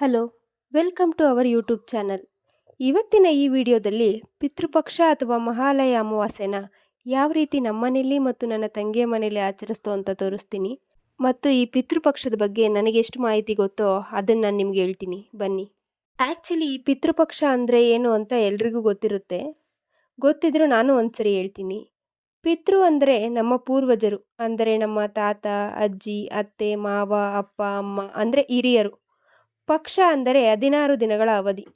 Hello, welcome to our YouTube channel. ಇವತ್ತಿನ ಈ ವಿಡಿಯೋದಲ್ಲಿ ಪಿತೃಪಕ್ಷ ಅಥವಾ ಮಹಾಲಯ ಅಮಾವಾಸ್ಯೆನ ಯಾವ ರೀತಿ ನಮ್ಮನೇಲಿ ಮತ್ತು ನನ್ನ ತಂಗಿಯ ಮನೇಲಿ ಆಚರಿಸ್ತು ಅಂತ ತೋರಿಸ್ತೀನಿ. ಮತ್ತು ಈ ಪಿತೃಪಕ್ಷದ ಬಗ್ಗೆ ನನಗೆ ಎಷ್ಟು ಮಾಹಿತಿ ಗೊತ್ತೋ ಅದನ್ನು ನಾನು ನಿಮ್ಗೆ ಹೇಳ್ತೀನಿ. ಬನ್ನಿ. ಆ್ಯಕ್ಚುಲಿ ಈ ಪಿತೃಪಕ್ಷ ಅಂದರೆ ಏನು ಅಂತ ಎಲ್ರಿಗೂ ಗೊತ್ತಿರುತ್ತೆ. ಗೊತ್ತಿದ್ರೂ ನಾನು ಒಂದ್ಸರಿ ಹೇಳ್ತೀನಿ. ಪಿತೃ ಅಂದರೆ ನಮ್ಮ ಪೂರ್ವಜರು, ಅಂದರೆ ನಮ್ಮ ತಾತ, ಅಜ್ಜಿ, ಅತ್ತೆ, ಮಾವ, ಅಪ್ಪ, ಅಮ್ಮ, ಅಂದರೆ ಹಿರಿಯರು. ಪಕ್ಷ ಅಂದರೆ ಹದಿನಾರು ದಿನಗಳ ಅವಧಿ.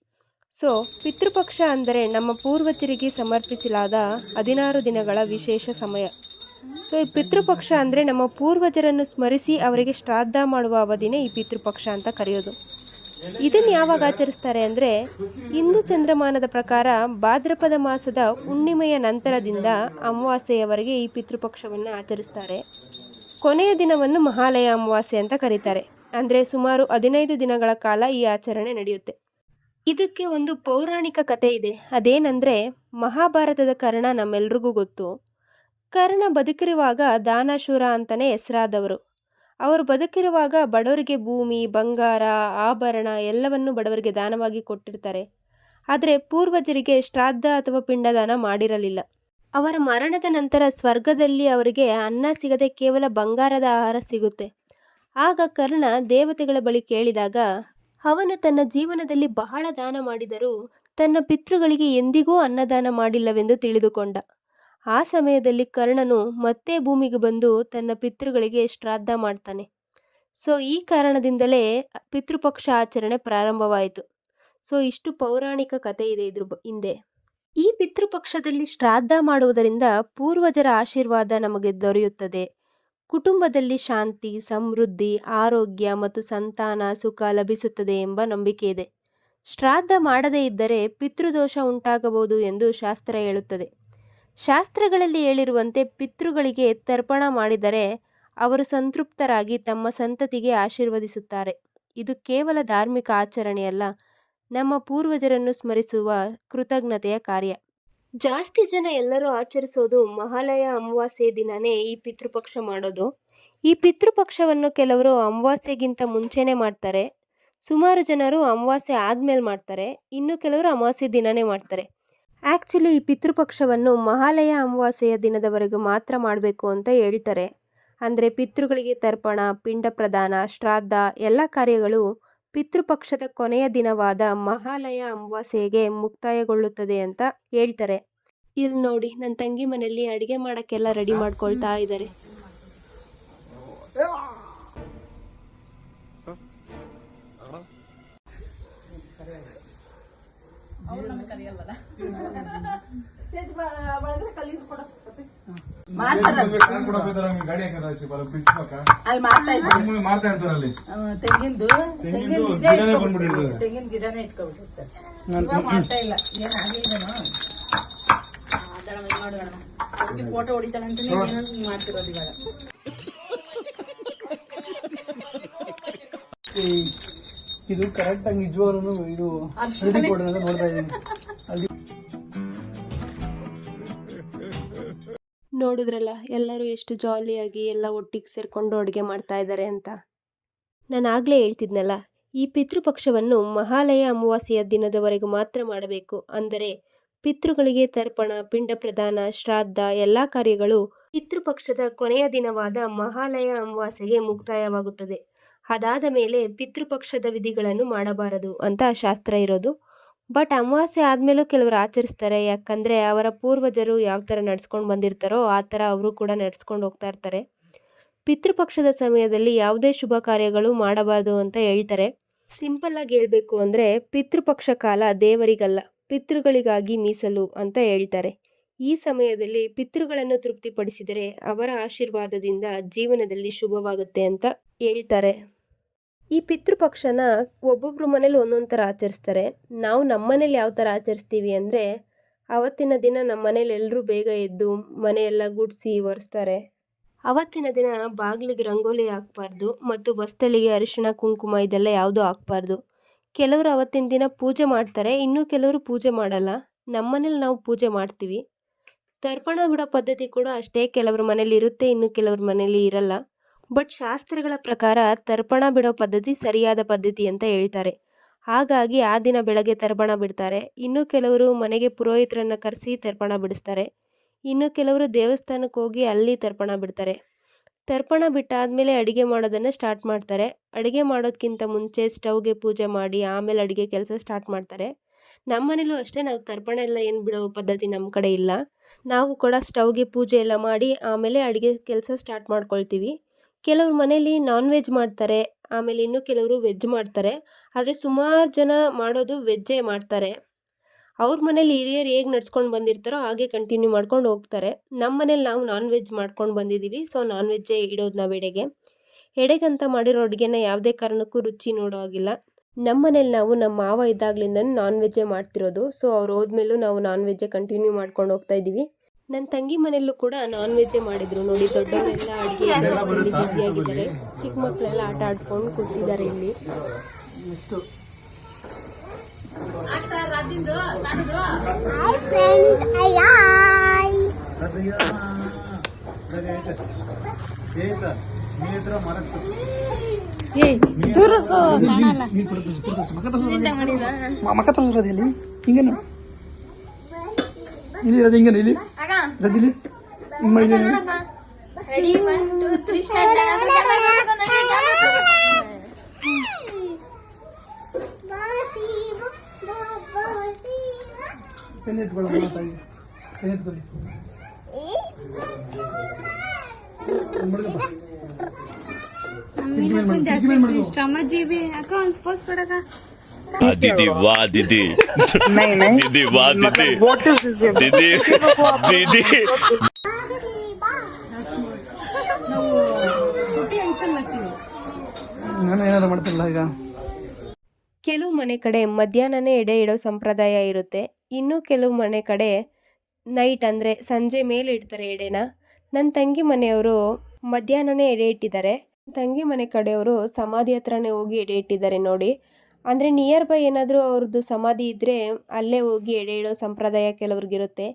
ಸೊ, ಪಿತೃಪಕ್ಷ ಅಂದರೆ ನಮ್ಮ ಪೂರ್ವಜರಿಗೆ ಸಮರ್ಪಿಸಲಾದ ಹದಿನಾರು ದಿನಗಳ ವಿಶೇಷ ಸಮಯ. ಸೊ, ಈ ಪಿತೃಪಕ್ಷ ಅಂದರೆ ನಮ್ಮ ಪೂರ್ವಜರನ್ನು ಸ್ಮರಿಸಿ ಅವರಿಗೆ ಶ್ರಾದ್ದ ಮಾಡುವ ಅವಧಿನೇ ಈ ಪಿತೃಪಕ್ಷ ಅಂತ ಕರೆಯೋದು. ಇದನ್ನು ಯಾವಾಗ ಆಚರಿಸ್ತಾರೆ ಅಂದರೆ ಹಿಂದೂ ಚಂದ್ರಮಾನದ ಪ್ರಕಾರ ಭಾದ್ರಪದ ಮಾಸದ ಹುಣ್ಣಿಮೆಯ ನಂತರದಿಂದ ಅಮಾವಾಸ್ಯೆಯವರೆಗೆ ಈ ಪಿತೃಪಕ್ಷವನ್ನು ಆಚರಿಸ್ತಾರೆ. ಕೊನೆಯ ದಿನವನ್ನು ಮಹಾಲಯ ಅಮಾವಾಸ್ಯೆ ಅಂತ ಕರೀತಾರೆ. ಅಂದರೆ ಸುಮಾರು ಹದಿನೈದು ದಿನಗಳ ಕಾಲ ಈ ಆಚರಣೆ ನಡೆಯುತ್ತೆ. ಇದಕ್ಕೆ ಒಂದು ಪೌರಾಣಿಕ ಕಥೆ ಇದೆ. ಅದೇನಂದರೆ, ಮಹಾಭಾರತದ ಕರ್ಣ ನಮ್ಮೆಲ್ರಿಗೂ ಗೊತ್ತು. ಕರ್ಣ ಬದುಕಿರುವಾಗ ದಾನಶೂರ ಅಂತಲೇ ಹೆಸರಾದವರು. ಅವರು ಬದುಕಿರುವಾಗ ಬಡವರಿಗೆ ಭೂಮಿ, ಬಂಗಾರ, ಆಭರಣ ಎಲ್ಲವನ್ನು ಬಡವರಿಗೆ ದಾನವಾಗಿ ಕೊಟ್ಟಿರ್ತಾರೆ. ಆದರೆ ಪೂರ್ವಜರಿಗೆ ಶ್ರಾದ್ದ ಅಥವಾ ಪಿಂಡದಾನ ಮಾಡಿರಲಿಲ್ಲ. ಅವರ ಮರಣದ ನಂತರ ಸ್ವರ್ಗದಲ್ಲಿ ಅವರಿಗೆ ಅನ್ನ ಸಿಗದೆ ಕೇವಲ ಬಂಗಾರದ ಆಹಾರ ಸಿಗುತ್ತೆ. ಆಗ ಕರ್ಣ ದೇವತೆಗಳ ಬಳಿ ಕೇಳಿದಾಗ, ಅವನು ತನ್ನ ಜೀವನದಲ್ಲಿ ಬಹಳ ದಾನ ಮಾಡಿದರೂ ತನ್ನ ಪಿತೃಗಳಿಗೆ ಎಂದಿಗೂ ಅನ್ನದಾನ ಮಾಡಿಲ್ಲವೆಂದು ತಿಳಿದುಕೊಂಡ. ಆ ಸಮಯದಲ್ಲಿ ಕರ್ಣನು ಮತ್ತೆ ಭೂಮಿಗೆ ಬಂದು ತನ್ನ ಪಿತೃಗಳಿಗೆ ಶ್ರಾದ್ದ ಮಾಡ್ತಾನೆ. ಸೊ, ಈ ಕಾರಣದಿಂದಲೇ ಪಿತೃಪಕ್ಷ ಆಚರಣೆ ಪ್ರಾರಂಭವಾಯಿತು. ಸೊ, ಇಷ್ಟು ಪೌರಾಣಿಕ ಕಥೆ ಇದೆ ಇದ್ರ ಹಿಂದೆ. ಈ ಪಿತೃಪಕ್ಷದಲ್ಲಿ ಶ್ರಾದ್ದ ಮಾಡುವುದರಿಂದ ಪೂರ್ವಜರ ಆಶೀರ್ವಾದ ನಮಗೆ ದೊರೆಯುತ್ತದೆ. ಕುಟುಂಬದಲ್ಲಿ ಶಾಂತಿ, ಸಮೃದ್ಧಿ, ಆರೋಗ್ಯ ಮತ್ತು ಸಂತಾನ ಸುಖ ಲಭಿಸುತ್ತದೆ ಎಂಬ ನಂಬಿಕೆ ಇದೆ. ಶ್ರಾದ್ದ ಮಾಡದೇ ಇದ್ದರೆ ಪಿತೃದೋಷ ಉಂಟಾಗಬಹುದು ಎಂದು ಶಾಸ್ತ್ರ ಹೇಳುತ್ತದೆ. ಶಾಸ್ತ್ರಗಳಲ್ಲಿ ಹೇಳಿರುವಂತೆ ಪಿತೃಗಳಿಗೆ ತರ್ಪಣ ಮಾಡಿದರೆ ಅವರು ಸಂತೃಪ್ತರಾಗಿ ತಮ್ಮ ಸಂತತಿಗೆ ಆಶೀರ್ವದಿಸುತ್ತಾರೆ. ಇದು ಕೇವಲ ಧಾರ್ಮಿಕ ಆಚರಣೆಯಲ್ಲ, ನಮ್ಮ ಪೂರ್ವಜರನ್ನು ಸ್ಮರಿಸುವ ಕೃತಜ್ಞತೆಯ ಕಾರ್ಯ. ಜಾಸ್ತಿ ಜನ ಎಲ್ಲರೂ ಆಚರಿಸೋದು ಮಹಾಲಯ ಅಮಾವಾಸ್ಯೆ ದಿನನೇ ಈ ಪಿತೃಪಕ್ಷ ಮಾಡೋದು. ಈ ಪಿತೃಪಕ್ಷವನ್ನು ಕೆಲವರು ಅಮಾವಾಸ್ಯೆಗಿಂತ ಮುಂಚೆನೇ ಮಾಡ್ತಾರೆ. ಸುಮಾರು ಜನರು ಅಮಾವಾಸ್ಯೆ ಆದಮೇಲೆ ಮಾಡ್ತಾರೆ. ಇನ್ನು ಕೆಲವರು ಅಮಾವಾಸ್ಯೆ ದಿನನೇ ಮಾಡ್ತಾರೆ. ಆ್ಯಕ್ಚುಲಿ ಈ ಪಿತೃಪಕ್ಷವನ್ನು ಮಹಾಲಯ ಅಮಾವಾಸ್ಯೆಯ ದಿನದವರೆಗೂ ಮಾತ್ರ ಮಾಡಬೇಕು ಅಂತ ಹೇಳ್ತಾರೆ. ಅಂದರೆ ಪಿತೃಗಳಿಗೆ ತರ್ಪಣ ಪಿಂಡ ಪ್ರದಾನ ಶ್ರಾದ್ದ ಎಲ್ಲ ಕಾರ್ಯಗಳು ಪಿತೃಪಕ್ಷದ ಕೊನೆಯ ದಿನವಾದ ಮಹಾಲಯ ಅಮಾವಾಸ್ಯೆಗೆ ಮುಕ್ತಾಯಗೊಳ್ಳುತ್ತದೆ ಅಂತ ಹೇಳ್ತಾರೆ. ಇಲ್ಲಿ ನೋಡಿ ನನ್ನ ತಂಗಿ ಮನೆಯಲ್ಲಿ ಅಡುಗೆ ಮಾಡೋಕ್ಕೆಲ್ಲ ರೆಡಿ ಮಾಡ್ಕೊಳ್ತಾ ಇದ್ದಾರೆ ಅಲ್ಲಿ ಮಾಡ್ತಾ ಇದ್ರು ಮಾಡ್ತಾ ಇರ್ತಾರೆ ಅಲ್ಲಿ. ತೆಂಗಿಂದು ತೆಂಗಿಂದು ಗಿಡ ಗಿಡನೇ ಇಟ್ಕೊಂಡ್ಬಿಟ್ಟಿರ್ತಾರೆ. ಬಂದ್ಬಿಟ್ಟಿರ್ತದೆ. ತೆಂಗಿನ ಗಿಡನೇ ಇಟ್ಕೊಬಿಟ್ಟಿರ್ತಾರೆ ಇವಾಗ ಮಾಡ್ತಾ ಇಲ್ಲ. ಏನ್ ಫೋಟೋ ಹೊಡಿತಾಳೆ ಅಂತ ಮಾಡ್ತಿರೋದು ಇವಾಗ. ಇದು ಕರೆಕ್ಟ್ ಆಗಿ ನಿಜವಾಗ್ಲೂ ಇದು ನೋಡ್ತಾ ಇದ್ದೀನಿ. ನೋಡಿದ್ರಲ್ಲ, ಎಲ್ಲರೂ ಎಷ್ಟು ಜಾಲಿಯಾಗಿ ಎಲ್ಲ ಒಟ್ಟಿಗೆ ಸೇರಿಕೊಂಡು ಅಡುಗೆ ಮಾಡ್ತಾ ಇದ್ದಾರೆ ಅಂತ. ನಾನು ಆಗಲೇ ಹೇಳ್ತಿದ್ನಲ್ಲ, ಈ ಪಿತೃಪಕ್ಷವನ್ನು ಮಹಾಲಯ ಅಮಾವಾಸ್ಯೆಯ ದಿನದವರೆಗೂ ಮಾತ್ರ ಮಾಡಬೇಕು. ಅಂದರೆ, ಪಿತೃಗಳಿಗೆ ತರ್ಪಣ, ಪಿಂಡ ಪ್ರದಾನ, ಶ್ರಾದ್ದ, ಎಲ್ಲ ಕಾರ್ಯಗಳು ಪಿತೃಪಕ್ಷದ ಕೊನೆಯ ದಿನವಾದ ಮಹಾಲಯ ಅಮಾವಾಸ್ಯೆಗೆ ಮುಕ್ತಾಯವಾಗುತ್ತದೆ. ಅದಾದ ಮೇಲೆ ಪಿತೃಪಕ್ಷದ ವಿಧಿಗಳನ್ನು ಮಾಡಬಾರದು ಅಂತ ಶಾಸ್ತ್ರ ಇರೋದು. ಬಟ್ ಅಮಾವಾಸ್ಯೆ ಆದಮೇಲೂ ಕೆಲವರು ಆಚರಿಸ್ತಾರೆ. ಯಾಕಂದರೆ ಅವರ ಪೂರ್ವಜರು ಯಾವ ಥರ ನಡ್ಸ್ಕೊಂಡು ಬಂದಿರ್ತಾರೋ ಆ ಥರ ಅವರು ಕೂಡ ನಡ್ಸ್ಕೊಂಡು ಹೋಗ್ತಾ ಇರ್ತಾರೆ. ಪಿತೃಪಕ್ಷದ ಸಮಯದಲ್ಲಿ ಯಾವುದೇ ಶುಭ ಕಾರ್ಯಗಳು ಮಾಡಬಾರ್ದು ಅಂತ ಹೇಳ್ತಾರೆ. ಸಿಂಪಲ್ ಆಗಿ ಹೇಳಬೇಕು ಅಂದರೆ ಪಿತೃಪಕ್ಷ ಕಾಲ ದೇವರಿಗಲ್ಲ, ಪಿತೃಗಳಿಗಾಗಿ ಮೀಸಲು ಅಂತ ಹೇಳ್ತಾರೆ. ಈ ಸಮಯದಲ್ಲಿ ಪಿತೃಗಳನ್ನು ತೃಪ್ತಿಪಡಿಸಿದರೆ ಅವರ ಆಶೀರ್ವಾದದಿಂದ ಜೀವನದಲ್ಲಿ ಶುಭವಾಗುತ್ತೆ ಅಂತ ಹೇಳ್ತಾರೆ. ಈ ಪಿತೃಪಕ್ಷನ ಒಬ್ಬೊಬ್ಬರು ಮನೇಲಿ ಒಂದೊಂದು ಥರ ಆಚರಿಸ್ತಾರೆ. ನಾವು ನಮ್ಮ ಮನೇಲಿ ಯಾವ ಥರ ಆಚರಿಸ್ತೀವಿ ಅಂದರೆ, ಅವತ್ತಿನ ದಿನ ನಮ್ಮ ಮನೇಲಿ ಎಲ್ಲರೂ ಬೇಗ ಎದ್ದು ಮನೆಯೆಲ್ಲ ಗುಡಿಸಿ ಒರೆಸ್ತಾರೆ. ಅವತ್ತಿನ ದಿನ ಬಾಗಿಲಿಗೆ ರಂಗೋಲಿ ಹಾಕ್ಬಾರ್ದು ಮತ್ತು ಬಸ್ತಲಿಗೆ ಅರಿಶಿಣ, ಕುಂಕುಮ ಇದೆಲ್ಲ ಯಾವುದೂ ಹಾಕ್ಬಾರ್ದು. ಕೆಲವರು ಅವತ್ತಿನ ದಿನ ಪೂಜೆ ಮಾಡ್ತಾರೆ, ಇನ್ನೂ ಕೆಲವರು ಪೂಜೆ ಮಾಡಲ್ಲ. ನಮ್ಮ ಮನೇಲಿ ನಾವು ಪೂಜೆ ಮಾಡ್ತೀವಿ. ತರ್ಪಣ ಬಿಡೋ ಪದ್ಧತಿ ಕೂಡ ಅಷ್ಟೇ. ಕೆಲವ್ರ ಮನೇಲಿ ಇರುತ್ತೆ, ಇನ್ನು ಕೆಲವ್ರ ಮನೇಲಿ ಇರಲ್ಲ. ಬಟ್ ಶಾಸ್ತ್ರಗಳ ಪ್ರಕಾರ ತರ್ಪಣ ಬಿಡೋ ಪದ್ಧತಿ ಸರಿಯಾದ ಪದ್ಧತಿ ಅಂತ ಹೇಳ್ತಾರೆ. ಹಾಗಾಗಿ ಆ ದಿನ ಬೆಳಗ್ಗೆ ತರ್ಪಣ ಬಿಡ್ತಾರೆ. ಇನ್ನು ಕೆಲವರು ಮನೆಗೆ ಪುರೋಹಿತರನ್ನು ಕರೆಸಿ ತರ್ಪಣ ಬಿಡಿಸ್ತಾರೆ. ಇನ್ನು ಕೆಲವರು ದೇವಸ್ಥಾನಕ್ಕೆ ಹೋಗಿ ಅಲ್ಲಿ ತರ್ಪಣ ಬಿಡ್ತಾರೆ. ತರ್ಪಣ ಬಿಟ್ಟಾದಮೇಲೆ ಅಡುಗೆ ಮಾಡೋದನ್ನು ಸ್ಟಾರ್ಟ್ ಮಾಡ್ತಾರೆ. ಅಡುಗೆ ಮಾಡೋದಕ್ಕಿಂತ ಮುಂಚೆ ಸ್ಟವ್ಗೆ ಪೂಜೆ ಮಾಡಿ ಆಮೇಲೆ ಅಡುಗೆ ಕೆಲಸ ಸ್ಟಾರ್ಟ್ ಮಾಡ್ತಾರೆ. ನಮ್ಮ ಮನೇಲೂ ಅಷ್ಟೇ ನಾವು ತರ್ಪಣ ಎಲ್ಲ ಏನು ಬಿಡೋ ಪದ್ಧತಿ ನಮ್ಮ ಕಡೆ ಇಲ್ಲ. ನಾವು ಕೂಡ ಸ್ಟವ್ಗೆ ಪೂಜೆ ಎಲ್ಲ ಮಾಡಿ ಆಮೇಲೆ ಅಡುಗೆ ಕೆಲಸ ಸ್ಟಾರ್ಟ್ ಮಾಡ್ಕೊಳ್ತೀವಿ. ಕೆಲವ್ರ ಮನೇಲಿ ನಾನ್ ವೆಜ್ ಮಾಡ್ತಾರೆ, ಆಮೇಲೆ ಇನ್ನು ಕೆಲವರು ವೆಜ್ ಮಾಡ್ತಾರೆ. ಆದರೆ ಸುಮಾರು ಜನ ಮಾಡೋದು ವೆಜ್ಜೇ ಮಾಡ್ತಾರೆ. ಅವ್ರ ಮನೇಲಿ ಹಿರಿಯರು ಹೇಗೆ ನಡ್ಸ್ಕೊಂಡು ಬಂದಿರ್ತಾರೋ ಹಾಗೆ ಕಂಟಿನ್ಯೂ ಮಾಡ್ಕೊಂಡು ಹೋಗ್ತಾರೆ. ನಮ್ಮ ಮನೇಲಿ ನಾವು ನಾನ್ ವೆಜ್ ಮಾಡ್ಕೊಂಡು ಬಂದಿದ್ದೀವಿ ಸೊ ನಾನ್ ವೆಜ್ಜೇ ಇಡೋದು ನಾವು ಎಡೆಗೆ. ಎಡೆಗಂತ ಮಾಡಿರೋ ಅಡುಗೆನ ಯಾವುದೇ ಕಾರಣಕ್ಕೂ ರುಚಿ ನೋಡೋ ಹಾಗಿಲ್ಲ. ನಮ್ಮ ಮನೇಲಿ ನಾವು ನಮ್ಮ ಮಾವ ಇದ್ದಾಗ್ಲಿಂದ ನಾನ್ ವೆಜ್ಜೇ ಮಾಡ್ತಿರೋದು ಸೊ ಅವ್ರು ಹೋದ್ಮೇಲೂ ನಾವು ನಾನ್ ವೆಜ್ಜೇ ಕಂಟಿನ್ಯೂ ಮಾಡ್ಕೊಂಡು ಹೋಗ್ತಾ ಇದ್ದೀವಿ ನನ್ನ ತಂಗಿ ಮನೆಯಲ್ಲೂ ಕೂಡ ನಾನ್ ವೆಜ್ಜೇ ಮಾಡಿದ್ರು. ನೋಡಿ ದೊಡ್ಡವರೆಲ್ಲ ಅಡುಗೆ ಬ್ಯುಸಿ ಆಗಿದ್ದಾರೆ. ಚಿಕ್ಕ ಮಕ್ಕಳೆಲ್ಲ ಆಟ ಆಡ್ಕೊಂಡು ಕೂತಿದ್ದಾರೆ ಇಲ್ಲಿ? जल्दी मज़े रेडी 1 2 3 स्टार्ट लगा दो कैमरा कैसे करना है कैमरा कैसे करना है बाती बाती पेनेट बड़ा मम्मी ने पण जास्त जी भी अका ऑन स्पॉट दीदी वाह दीदी दीदी वाह दीदी दीदी दीदी ಪುಟ್ಟಿ ಅಂಚನ್ ಮಾಡ್ತೀವಿ ನಾನು ಏನಾರು ಮಾಡ್ತಿಲ್ಲ ಈಗ ಕೆಲವು ಮನೆ ಕಡೆ ಮಧ್ಯಾಹ್ನನೇ ಎಡೆ ಇಡೋ ಸಂಪ್ರದಾಯ ಇರುತ್ತೆ ಇನ್ನು ಕೆಲವು ಮನೆ ಕಡೆ ನೈಟ್ ಅಂದರೆ ಸಂಜೆ ಮೇಲೆ ಇಡ್ತಾರೆ ಎಡೆನ ನನ್ನ ತಂಗಿ ಮನೆಯವರು ಮಧ್ಯಾಹ್ನನೇ ಎಡೆ ಇಟ್ಟಿದ್ದಾರೆ ತಂಗಿ ಮನೆ ಕಡೆಯವರು ಸಮಾಧಿ ಹತ್ರನೇ ಹೋಗಿ ಎಡೆ ಇಟ್ಟಿದ್ದಾರೆ ನೋಡಿ ಅಂದರೆ ನಿಯರ್ ಬೈ ಏನಾದರೂ ಅವ್ರದ್ದು ಸಮಾಧಿ ಇದ್ದರೆ ಅಲ್ಲೇ ಹೋಗಿ ಎಡೆ ಇಡೋ ಸಂಪ್ರದಾಯ ಕೆಲವ್ರಿಗಿರುತ್ತೆ.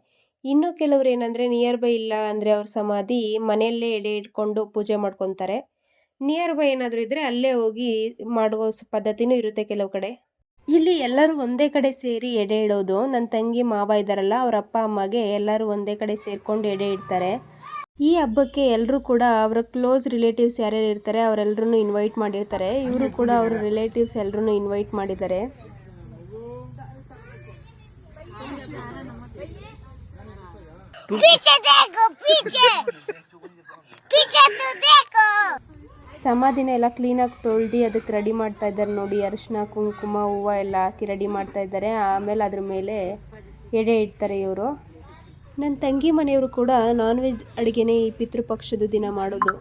ಇನ್ನು ಕೆಲವ್ರು ಏನಂದರೆ ನಿಯರ್ ಬೈ ಇಲ್ಲ ಅಂದರೆ ಅವ್ರ ಸಮಾಧಿ ಮನೆಯಲ್ಲೇ ಎಡೆ ಇಟ್ಕೊಂಡು ಪೂಜೆ ಮಾಡ್ಕೊತಾರೆ. ನಿಯರ್ ಬೈ ಏನಾದರೂ ಇದ್ದರೆ ಅಲ್ಲೇ ಹೋಗಿ ಮಾಡುವ ಸ್- ಪದ್ಧತಿನೂ ಇರುತ್ತೆ ಕೆಲವು ಕಡೆ. ಇಲ್ಲಿ ಎಲ್ಲರೂ ಒಂದೇ ಕಡೆ ಸೇರಿ ಎಡೆ ಇಡೋದು ನನ್ನ ತಂಗಿ ಮಾವ ಇದ್ದಾರಲ್ಲ ಅವರ ಅಪ್ಪ, ಅಮ್ಮಗೆ ಎಲ್ಲರೂ ಒಂದೇ ಕಡೆ ಸೇರಿಕೊಂಡು ಎಡೆ ಇಡ್ತಾರೆ ಈ ಹಬ್ಬಕ್ಕೆ ಎಲ್ಲರೂ ಕೂಡ ಅವರ ಕ್ಲೋಸ್ ರಿಲೇಟಿವ್ಸ್ ಯಾರ್ಯಾರು ಇರ್ತಾರೆ ಅವರೆಲ್ಲರೂ ಇನ್ವೈಟ್ ಮಾಡಿರ್ತಾರೆ. ಇವರು ಕೂಡ ಅವರ ರಿಲೇಟಿವ್ಸ್ ಎಲ್ಲರೂ ಇನ್ವೈಟ್ ಮಾಡಿದ್ದಾರೆ. ಸಮಾಧಿನ ಎಲ್ಲ ಕ್ಲೀನಾಗಿ ತೊಳ್ದು ಅದಕ್ಕೆ ರೆಡಿ ಮಾಡ್ತಾ ಇದ್ದಾರೆ ನೋಡಿ. ಅರಿಶಿನ ಕುಂಕುಮ ಹೂವು ಎಲ್ಲ ಹಾಕಿ ರೆಡಿ ಮಾಡ್ತಾ ಇದ್ದಾರೆ. ಆಮೇಲೆ ಅದ್ರ ಮೇಲೆ ಎಡೆ ಇಡ್ತಾರೆ ಇವರು. ನನ್ನ ತಂಗಿ ಮನೆಯವರು ಕೂಡ ನಾನ್ ವೆಜ್ ಅಡುಗೆನೇ ಈ ಪಿತೃಪಕ್ಷದ ದಿನ ಮಾಡೋದು.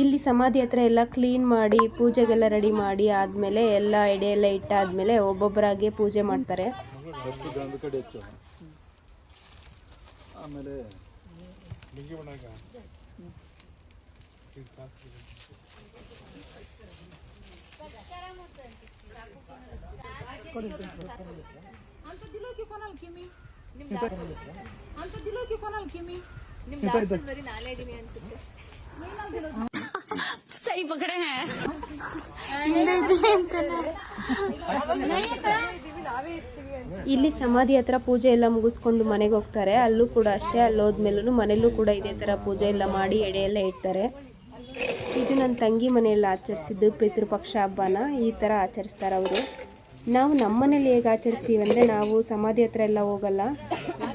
ಇಲ್ಲಿ ಸಮಾಧಿ ಹತ್ರ ಎಲ್ಲ ಕ್ಲೀನ್ ಮಾಡಿ ಪೂಜೆಗೆಲ್ಲ ರೆಡಿ ಮಾಡಿ ಆದಮೇಲೆ ಎಲ್ಲ ಎಡೆ ಎಲ್ಲ ಇಟ್ಟಾದ್ಮೇಲೆ ಒಬ್ಬೊಬ್ಬರಾಗೆ ಪೂಜೆ ಮಾಡ್ತಾರೆ. ಆಮೇಲೆ ಸೈ ಪಕಡೆ. ಇಲ್ಲಿ ಸಮಾಧಿ ಹತ್ರ ಪೂಜೆ ಎಲ್ಲ ಮುಗಿಸ್ಕೊಂಡು ಮನೆಗೆ ಹೋಗ್ತಾರೆ. ಅಲ್ಲೂ ಕೂಡ ಅಷ್ಟೇ ಅಲ್ಲಿ ಹೋದ್ಮೇಲೂ ಮನೆಯಲ್ಲೂ ಕೂಡ ಇದೇ ಥರ ಪೂಜೆ ಎಲ್ಲ ಮಾಡಿ ಎಡೆ ಎಲ್ಲ ಇಡ್ತಾರೆ. ಇದು ನನ್ನ ತಂಗಿ ಮನೆಯಲ್ಲಿ ಆಚರಿಸಿದ್ದು ಪಿತೃಪಕ್ಷ ಹಬ್ಬನ. ಈ ಥರ ಆಚರಿಸ್ತಾರೆ ಅವರು. ನಾವು ನಮ್ಮನೇಲಿ ಹೇಗೆ ಆಚರಿಸ್ತೀವಿ ಅಂದರೆ ನಾವು ಸಮಾಧಿ ಹತ್ರ ಎಲ್ಲ ಹೋಗಲ್ಲ.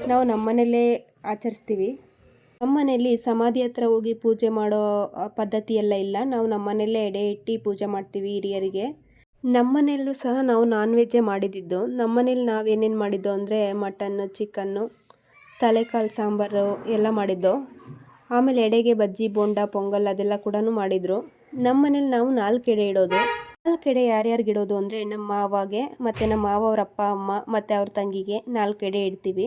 ನಾವು ನಮ್ಮನೇಲೇ ಆಚರಿಸ್ತೀವಿ. ನಮ್ಮನೇಲಿ ಸಮಾಧಿ ಹತ್ರ ಹೋಗಿ ಪೂಜೆ ಮಾಡೋ ಪದ್ಧತಿ ಎಲ್ಲ ಇಲ್ಲ. ನಾವು ನಮ್ಮ ಮನೆಯಲ್ಲೇ ಎಡೆ ಇಟ್ಟು ಪೂಜೆ ಮಾಡ್ತೀವಿ ಹಿರಿಯರಿಗೆ. ನಮ್ಮನೆಯಲ್ಲೂ ಸಹ ನಾವು ನಾನ್ ವೆಜ್ಜೇ ಮಾಡಿದ್ದು. ನಮ್ಮನೇಲಿ ನಾವು ನಾವೇನೇನು ಮಾಡಿದ್ದು ಅಂದರೆ ಮಟನ್ನು, ಚಿಕನ್ನು, ತಲೆಕಾಲು ಸಾಂಬಾರು ಎಲ್ಲ ಮಾಡಿದ್ದು. ಆಮೇಲೆ ಎಡೆಗೆ ಬಜ್ಜಿ, ಬೋಂಡ, ಪೊಂಗಲ್ ಅದೆಲ್ಲ ಕೂಡ ಮಾಡಿದರು. ನಮ್ಮನೇಲಿ ನಾವು ನಾಲ್ಕು ಎಡೆ ಇಡೋದು. ನಾಲ್ಕು ಎಡೆ ಯಾರ್ಯಾರಿಗೆ ಇಡೋದು ಅಂದರೆ ನಮ್ಮ ಮಾವಾಗೆ, ಮತ್ತು ನಮ್ಮ ಮಾವ ಅವ್ರ ಅಪ್ಪ, ಅಮ್ಮ, ಮತ್ತು ಅವ್ರ ತಂಗಿಗೆ ನಾಲ್ಕು ಇಡ್ತೀವಿ.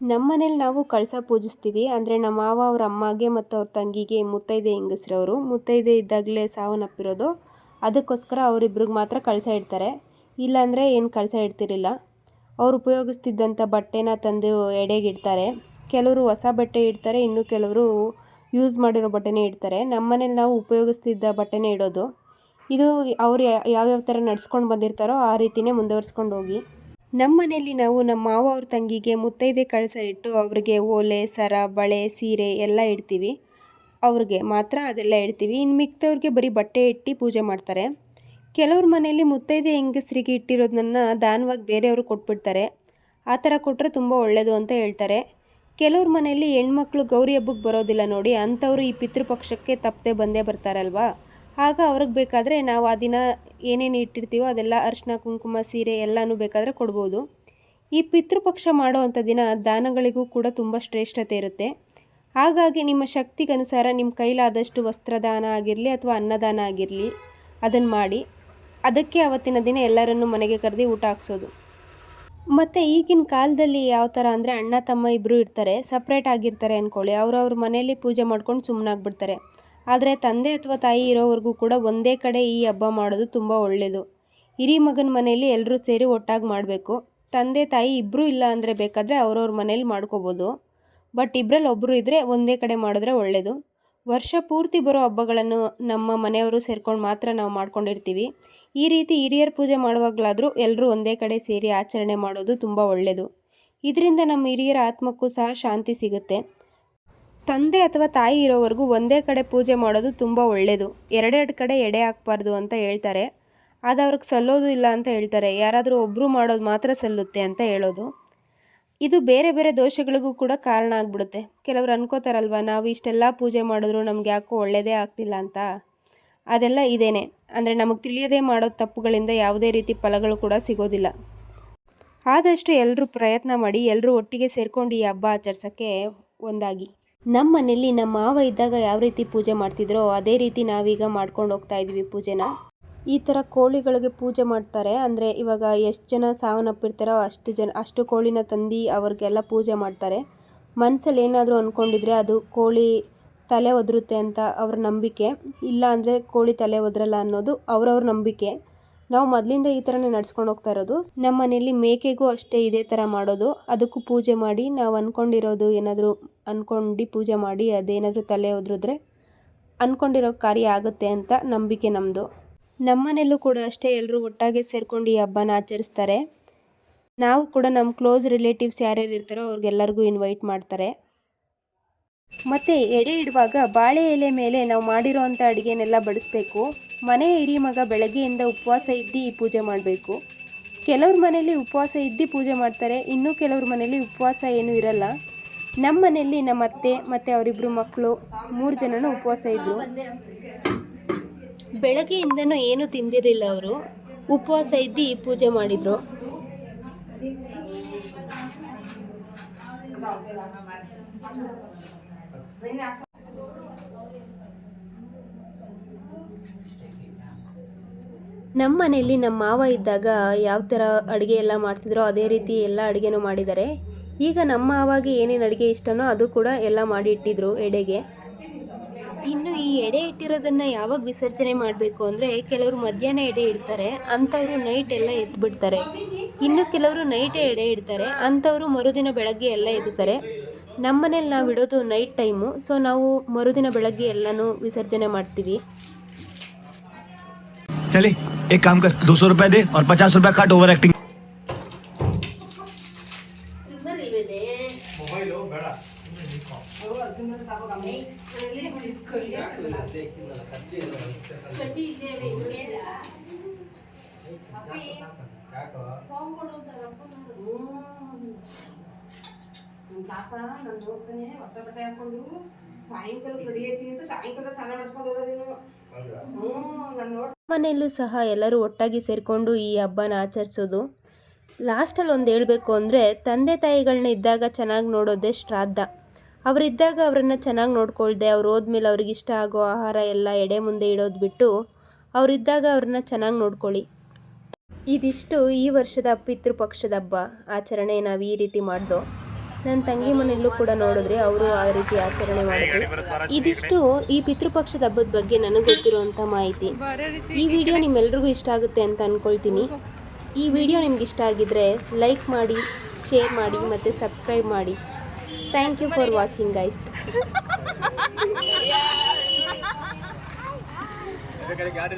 ನಮ್ಮ ಮನೇಲಿ ನಾವು ಕಳಸ ಪೂಜಿಸ್ತೀವಿ. ಅಂದರೆ ನಮ್ಮ ಮಾವ ಅವ್ರ ಅಮ್ಮಗೆ ಮತ್ತು ಅವ್ರ ತಂಗಿಗೆ ಮುತ್ತೈದೆ ಹೆಂಗಸ್ರವರು. ಮುತ್ತೈದೆ ಇದ್ದಾಗಲೇ ಸಾವನ್ನಪ್ಪಿರೋದು. ಅದಕ್ಕೋಸ್ಕರ ಅವರಿಬ್ರಿಗೆ ಮಾತ್ರ ಕಳಸ ಇಡ್ತಾರೆ. ಇಲ್ಲಾಂದರೆ ಏನು ಕಳಸ ಇಡ್ತಿರಲಿಲ್ಲ. ಅವ್ರು ಉಪಯೋಗಿಸ್ತಿದ್ದಂಥ ಬಟ್ಟೆನ ತಂದು ಎಡೆಗೆ ಇಡ್ತಾರೆ ಕೆಲವರು ಹೊಸ ಬಟ್ಟೆ ಇಡ್ತಾರೆ, ಇನ್ನು ಕೆಲವರು ಯೂಸ್ ಮಾಡಿರೋ ಬಟ್ಟೆನೇ ಇಡ್ತಾರೆ. ನಮ್ಮ ಮನೇಲಿ ನಾವು ಉಪಯೋಗಿಸ್ತಿದ್ದ ಬಟ್ಟೆನೇ ಇಡೋದು. ಇದು ಅವ್ರು ಯಾವ್ಯಾವ ಥರ ನಡ್ಸ್ಕೊಂಡು ಬಂದಿರ್ತಾರೋ ಆ ರೀತಿನೇ ಮುಂದುವರ್ಸ್ಕೊಂಡು ಹೋಗಿ. ನಮ್ಮ ಮನೆಯಲ್ಲಿ ನಾವು ನಮ್ಮ ಮಾವ ಅವ್ರ ತಂಗಿಗೆ ಮುತ್ತೈದೆ ಕಳಸ ಇಟ್ಟು ಅವ್ರಿಗೆ ಓಲೆ, ಸರ, ಬಳೆ, ಸೀರೆ ಎಲ್ಲ ಇಡ್ತೀವಿ. ಅವ್ರಿಗೆ ಮಾತ್ರ ಅದೆಲ್ಲ ಇಡ್ತೀವಿ. ಇನ್ನು ಮಿಕ್ತವ್ರಿಗೆ ಬರೀ ಬಟ್ಟೆ ಇಟ್ಟು ಪೂಜೆ ಮಾಡ್ತಾರೆ. ಕೆಲವ್ರ ಮನೆಯಲ್ಲಿ ಮುತ್ತೈದೆ ಹೆಂಗಸರಿಗೆ ಇಟ್ಟಿರೋದನ್ನ ದಾನವಾಗಿ ಬೇರೆಯವರು ಕೊಟ್ಬಿಡ್ತಾರೆ. ಆ ಥರ ಕೊಟ್ಟರೆ ತುಂಬ ಒಳ್ಳೆಯದು ಅಂತ ಹೇಳ್ತಾರೆ. ಕೆಲವ್ರ ಮನೆಯಲ್ಲಿ ಹೆಣ್ಮಕ್ಳು ಗೌರಿ ಹಬ್ಬಕ್ಕೆ ಬರೋದಿಲ್ಲ ನೋಡಿ ಅಂಥವ್ರು ಈ ಪಿತೃಪಕ್ಷಕ್ಕೆ ತಪ್ಪದೆ ಬಂದೇ ಬರ್ತಾರಲ್ವಾ? ಆಗ ಅವ್ರಿಗೆ ಬೇಕಾದರೆ ನಾವು ಆ ದಿನ ಏನೇನು ಇಟ್ಟಿರ್ತೀವೋ ಅದೆಲ್ಲ ಅರಿಶಿನ, ಕುಂಕುಮ, ಸೀರೆ ಎಲ್ಲನೂ ಬೇಕಾದರೆ ಕೊಡ್ಬೋದು. ಈ ಪಿತೃಪಕ್ಷ ಮಾಡೋ ಅಂಥ ದಿನ ದಾನಗಳಿಗೂ ಕೂಡ ತುಂಬ ಶ್ರೇಷ್ಠತೆ ಇರುತ್ತೆ. ಹಾಗಾಗಿ ನಿಮ್ಮ ಶಕ್ತಿಗನುಸಾರ ನಿಮ್ಮ ಕೈಲಾದಷ್ಟು ವಸ್ತ್ರದಾನ ಆಗಿರಲಿ ಅಥವಾ ಅನ್ನದಾನ ಆಗಿರಲಿ ಅದನ್ನು ಮಾಡಿ, ಅದಕ್ಕೆ ಅವತ್ತಿನ ದಿನ ಎಲ್ಲರನ್ನು ಮನೆಗೆ ಕರೆದು ಊಟ ಹಾಕ್ಸೋದು. ಮತ್ತು ಈಗಿನ ಕಾಲದಲ್ಲಿ ಯಾವ ಥರ ಅಂದರೆ ಅಣ್ಣ ತಮ್ಮ ಇಬ್ಬರು ಇರ್ತಾರೆ ಸಪ್ರೇಟ್ ಆಗಿರ್ತಾರೆ ಅಂದ್ಕೊಳ್ಳಿ ಅವ್ರವ್ರ ಮನೆಯಲ್ಲಿ ಪೂಜೆ ಮಾಡ್ಕೊಂಡು ಸುಮ್ಮನಾಗ್ಬಿಡ್ತಾರೆ ಆದರೆ ತಂದೆ ಅಥವಾ ತಾಯಿ ಇರೋವರೆಗೂ ಕೂಡ ಒಂದೇ ಕಡೆ ಈ ಹಬ್ಬ ಮಾಡೋದು ತುಂಬ ಒಳ್ಳೆಯದು ಹಿರಿ ಮಗನ ಮನೆಯಲ್ಲಿ ಎಲ್ಲರೂ ಸೇರಿ ಒಟ್ಟಾಗಿ ಮಾಡಬೇಕು. ತಂದೆ, ತಾಯಿ ಇಬ್ಬರೂ ಇಲ್ಲ ಅಂದರೆ ಬೇಕಾದರೆ ಅವ್ರವ್ರ ಮನೇಲಿ ಮಾಡ್ಕೋಬೋದು. ಬಟ್ ಇಬ್ಬರಲ್ಲಿ ಒಬ್ಬರು ಇದ್ದರೆ ಒಂದೇ ಕಡೆ ಮಾಡಿದ್ರೆ ಒಳ್ಳೆಯದು ವರ್ಷ ಪೂರ್ತಿ ಬರೋ ಹಬ್ಬಗಳನ್ನು ನಮ್ಮ ಮನೆಯವರು ಸೇರ್ಕೊಂಡು ಮಾತ್ರ ನಾವು ಮಾಡ್ಕೊಂಡಿರ್ತೀವಿ. ಈ ರೀತಿ ಹಿರಿಯರ ಪೂಜೆ ಮಾಡುವಾಗಲಾದರೂ ಎಲ್ಲರೂ ಒಂದೇ ಕಡೆ ಸೇರಿ ಆಚರಣೆ ಮಾಡೋದು ತುಂಬ ಒಳ್ಳೆಯದು ಇದರಿಂದ ನಮ್ಮ ಹಿರಿಯರ ಆತ್ಮಕ್ಕೂ ಸಹ ಶಾಂತಿ ಸಿಗುತ್ತೆ. ತಂದೆ ಅಥವಾ ತಾಯಿ ಇರೋವರೆಗೂ ಒಂದೇ ಕಡೆ ಪೂಜೆ ಮಾಡೋದು ತುಂಬ ಒಳ್ಳೆಯದು ಎರಡೆರಡು ಕಡೆ ಎಡೆ ಹಾಕ್ಬಾರ್ದು ಅಂತ ಹೇಳ್ತಾರೆ. ಅದು ಅವ್ರಿಗೆ ಸಲ್ಲೋದು ಇಲ್ಲ ಅಂತ ಹೇಳ್ತಾರೆ. ಯಾರಾದರೂ ಒಬ್ಬರು ಮಾಡೋದು ಮಾತ್ರ ಸಲ್ಲುತ್ತೆ ಅಂತ ಹೇಳೋದು. ಇದು ಬೇರೆ ಬೇರೆ ದೋಷಗಳಿಗೂ ಕೂಡ ಕಾರಣ ಆಗಿಬಿಡುತ್ತೆ. ಕೆಲವರು ಅನ್ಕೋತಾರಲ್ವ, ನಾವು ಇಷ್ಟೆಲ್ಲ ಪೂಜೆ ಮಾಡಿದ್ರು ನಮ್ಗೆ ಯಾಕೋ ಒಳ್ಳೆಯದೇ ಆಗ್ತಿಲ್ಲ ಅಂತ? ಅದೆಲ್ಲ ಇದೇನೆ. ಅಂದರೆ ನಮಗೆ ತಿಳಿಯದೇ ಮಾಡೋ ತಪ್ಪುಗಳಿಂದ ಯಾವುದೇ ರೀತಿ ಫಲಗಳು ಕೂಡ ಸಿಗೋದಿಲ್ಲ. ಆದಷ್ಟು ಎಲ್ಲರೂ ಪ್ರಯತ್ನ ಮಾಡಿ ಎಲ್ಲರೂ ಒಟ್ಟಿಗೆ ಸೇರ್ಕೊಂಡು ಈ ಹಬ್ಬ ಆಚರಿಸೋಕ್ಕೆ ಒಂದಾಗಿ. ನಮ್ಮ ಮನೇಲಿ ನಮ್ಮ ಮಾವ ಇದ್ದಾಗ ಯಾವ ರೀತಿ ಪೂಜೆ ಮಾಡ್ತಿದ್ರೋ ಅದೇ ರೀತಿ ನಾವೀಗ ಮಾಡ್ಕೊಂಡು ಹೋಗ್ತಾ ಇದ್ದೀವಿ ಪೂಜೆನ. ಈ ಥರ ಕೋಳಿಗಳಿಗೆ ಪೂಜೆ ಮಾಡ್ತಾರೆ. ಅಂದರೆ ಇವಾಗ ಎಷ್ಟು ಜನ ಸಾವನ್ನಪ್ಪಿರ್ತಾರೋ ಅಷ್ಟು ಜನ, ಅಷ್ಟು ಕೋಳಿನ ತಂದು ಅವ್ರಿಗೆಲ್ಲ ಪೂಜೆ ಮಾಡ್ತಾರೆ. ಮನಸ್ಸಲ್ಲಿ ಏನಾದರೂ ಅಂದ್ಕೊಂಡಿದ್ರೆ ಅದು ಕೋಳಿ ತಲೆ ಒದರುತ್ತೆ ಅಂತ ಅವ್ರ ನಂಬಿಕೆ. ಇಲ್ಲ ಅಂದರೆ ಕೋಳಿ ತಲೆ ಒದರಲ್ಲ ಅನ್ನೋದು ಅವ್ರವ್ರ ನಂಬಿಕೆ. ನಾವು ಮೊದಲಿಂದ ಈ ಥರನೇ ನಡ್ಸ್ಕೊಂಡು ಹೋಗ್ತಾ ಇರೋದು. ನಮ್ಮ ಮನೆಯಲ್ಲಿ ಮೇಕೆಗೂ ಅಷ್ಟೇ ಇದೇ ಥರ ಮಾಡೋದು. ಅದಕ್ಕೂ ಪೂಜೆ ಮಾಡಿ, ನಾವು ಅಂದ್ಕೊಂಡಿರೋದು ಏನಾದರೂ ಅಂದ್ಕೊಂಡು ಪೂಜೆ ಮಾಡಿ, ಅದೇನಾದರೂ ತಲೆ ಒದ್ರಿದ್ರೆ ಅಂದ್ಕೊಂಡಿರೋ ಕಾರ್ಯ ಆಗುತ್ತೆ ಅಂತ ನಂಬಿಕೆ ನಮ್ಮದು ನಮ್ಮನೆಯಲ್ಲೂ ಕೂಡ ಅಷ್ಟೇ ಎಲ್ಲರೂ ಒಟ್ಟಾಗೆ ಸೇರ್ಕೊಂಡು ಈ ಹಬ್ಬನ ಆಚರಿಸ್ತಾರೆ. ನಾವು ಕೂಡ ನಮ್ಮ ಕ್ಲೋಸ್ ರಿಲೇಟಿವ್ಸ್ ಯಾರ್ಯಾರು ಇರ್ತಾರೋ ಅವ್ರಿಗೆಲ್ಲರಿಗೂ ಇನ್ವೈಟ್ ಮಾಡ್ತಾರೆ. ಮತ್ತು ಎಡೆ ಇಡುವಾಗ ಬಾಳೆ ಎಲೆ ಮೇಲೆ ನಾವು ಮಾಡಿರೋ ಅಂಥ ಅಡುಗೆನೆಲ್ಲ ಬಡಿಸ್ಬೇಕು. ಮನೆ ಹಿರಿ ಮಗ, ಬೆಳಗ್ಗೆಯಿಂದ ಉಪವಾಸ ಇದ್ದು ಈ ಪೂಜೆ ಮಾಡಬೇಕು. ಕೆಲವ್ರ ಮನೇಲಿ ಉಪವಾಸ ಇದ್ದು ಪೂಜೆ ಮಾಡ್ತಾರೆ, ಇನ್ನೂ ಕೆಲವ್ರ ಮನೇಲಿ ಉಪವಾಸ ಏನೂ ಇರಲ್ಲ. ನಮ್ಮ ಮನೆಯಲ್ಲಿ ನಮ್ಮ ಅತ್ತೆ ಮತ್ತು ಅವರಿಬ್ಬರು ಮಕ್ಕಳು ಮೂರು ಜನನೂ ಉಪವಾಸ ಇದ್ದರು ಬೆಳಗ್ಗೆಯಿಂದನೂ ಏನೂ ತಿಂದಿರಲಿಲ್ಲ ಅವರು. ಉಪವಾಸ ಇದ್ದು ಈ ಪೂಜೆ ಮಾಡಿದರು. ನಮ್ಮ ಮನೆಯಲ್ಲಿ ನಮ್ಮ ಮಾವ ಇದ್ದಾಗ ಯಾವ ಥರ ಅಡುಗೆ ಎಲ್ಲ ಮಾಡ್ತಿದ್ರೋ ಅದೇ ರೀತಿ ಎಲ್ಲ ಅಡುಗೆನೂ ಮಾಡಿದ್ದಾರೆ. ಈಗ ನಮ್ಮ ಮಾವಾಗೆ ಏನೇನು ಅಡುಗೆ ಇಷ್ಟನೋ ಅದು ಕೂಡ ಎಲ್ಲ ಮಾಡಿ ಇಟ್ಟಿದ್ರು ಎಡೆಗೆ. ಇನ್ನು ಈ ಎಡೆ ಇಟ್ಟಿರೋದನ್ನು ಯಾವಾಗ ವಿಸರ್ಜನೆ ಮಾಡಬೇಕು ಅಂದರೆ ಕೆಲವರು ಮಧ್ಯಾಹ್ನ ಎಡೆ ಇಡ್ತಾರೆ, ಅಂಥವರು ನೈಟ್ ಎಲ್ಲ ಎತ್ಬಿಡ್ತಾರೆ ಇನ್ನು ಕೆಲವರು ನೈಟೇ ಎಡೆ ಇಡ್ತಾರೆ, ಅಂಥವರು ಮರುದಿನ ಬೆಳಗ್ಗೆ ಎಲ್ಲ ಎದ್ದುತ್ತಾರೆ ನಮ್ಮನೇಲಿ ನಾವು ಇಡೋದು ನೈಟ್ ಟೈಮು, ಸೊ ನಾವು ಮರುದಿನ ಬೆಳಗ್ಗೆ ಎಲ್ಲನೂ ವಿಸರ್ಜನೆ ಮಾಡ್ತೀವಿ. चले एक काम कर दो सौ रुपए दे और पचास रुपए काट ओवर एक्टिंग ಪಾಪ ನಾನು ನೋಡ್ತಾನೆ ಹೊಸ ಬಟ್ಟೆ ಹಾಕೊಂಡು ಸಾಯಂಕಾಲ ರೆಡಿ ಆಯ್ತೀನಿ ಅಂತ ಸಾಯಂಕಾಲ ಸ್ನಾನ ಮಾಡಿಸ್ಕೊಂಡು ಹೋಗೋದೇನು ಹ್ಞೂ ನಾನು ನೋಡ್ ಮನೆಯಲ್ಲೂ ಸಹ ಎಲ್ಲರೂ ಒಟ್ಟಾಗಿ ಸೇರಿಕೊಂಡು ಈ ಹಬ್ಬನ ಆಚರಿಸೋದು. ಲಾಸ್ಟಲ್ಲಿ ಒಂದು ಹೇಳಬೇಕು ಅಂದರೆ, ತಂದೆ ತಾಯಿಗಳನ್ನ ಇದ್ದಾಗ ಚೆನ್ನಾಗಿ ನೋಡೋದೇ ಶ್ರಾದ್ದ. ಅವರಿದ್ದಾಗ ಅವರನ್ನು ಚೆನ್ನಾಗಿ ನೋಡ್ಕೊಳ್ದೆ, ಅವ್ರು ಹೋದ್ಮೇಲೆ ಅವ್ರಿಗೆ ಇಷ್ಟ ಆಗೋ ಆಹಾರ ಎಲ್ಲ ಎಡೆ ಮುಂದೆ ಇಡೋದು ಬಿಟ್ಟು ಅವರಿದ್ದಾಗ ಅವ್ರನ್ನ ಚೆನ್ನಾಗಿ ನೋಡ್ಕೊಳ್ಳಿ. ಇದಿಷ್ಟು ಈ ವರ್ಷದ ಪಿತೃಪಕ್ಷದ ಹಬ್ಬ, ಆಚರಣೆ ನಾವು ಈ ರೀತಿ ಮಾಡ್ದೋ. ನನ್ನ ತಂಗಿ ಮನೆಯಲ್ಲೂ ಕೂಡ ನೋಡಿದ್ರೆ ಅವರು ಆ ರೀತಿ ಆಚರಣೆ ಮಾಡಿದ್ರು. ಇದಿಷ್ಟು ಈ ಪಿತೃಪಕ್ಷದ ಹಬ್ಬದ ಬಗ್ಗೆ ನನಗೆ ಗೊತ್ತಿರುವಂಥ ಮಾಹಿತಿ. ಈ ವಿಡಿಯೋ ನಿಮ್ಮೆಲ್ರಿಗೂ ಇಷ್ಟ ಆಗುತ್ತೆ ಅಂತ ಅಂದ್ಕೊಳ್ತೀನಿ ಈ ವಿಡಿಯೋ ನಿಮ್ಗೆ ಇಷ್ಟ ಆಗಿದ್ರೆ ಲೈಕ್ ಮಾಡಿ ಶೇರ್ ಮಾಡಿ ಮತ್ತು ಸಬ್ಸ್ಕ್ರೈಬ್ ಮಾಡಿ. Thank you for watching guys ಗಾಡಿ